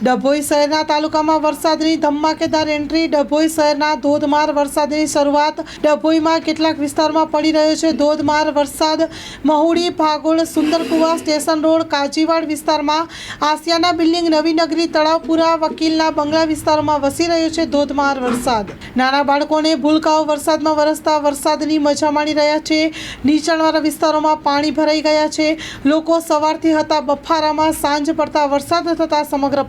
ડભોઈ શહેરના તાલુકામાં વરસાદની ધમાકેદાર એન્ટ્રી, ડભોઈ શહેરના ધોધમાર વરસાદની શરૂઆત ડભોઈમાં કેટલાક વિસ્તારમાં પડી રહ્યો છે. ધોધમાર વરસાદ મહુડી, ભાગોળ સુંદરકુવા સ્ટેશન રોડ, કાજીવાડ વિસ્તારમાં, આસિયાના બિલ્ડિંગ, નવીનગરી, તળાવપુરા વકીલના બંગલા વિસ્તારમાં વસી રહ્યો છે ધોધમાર વરસાદ. નાના બાળકોને ભૂલકાઓ વરસાદમાં વરસતા વરસાદની મજા માણી રહ્યા છે. નીચાણવાળા વિસ્તારોમાં પાણી ભરાઈ ગયા છે. લોકો સવારથી હતા બફારામાં, સાંજ પડતા વરસાદ થતાં સમગ્ર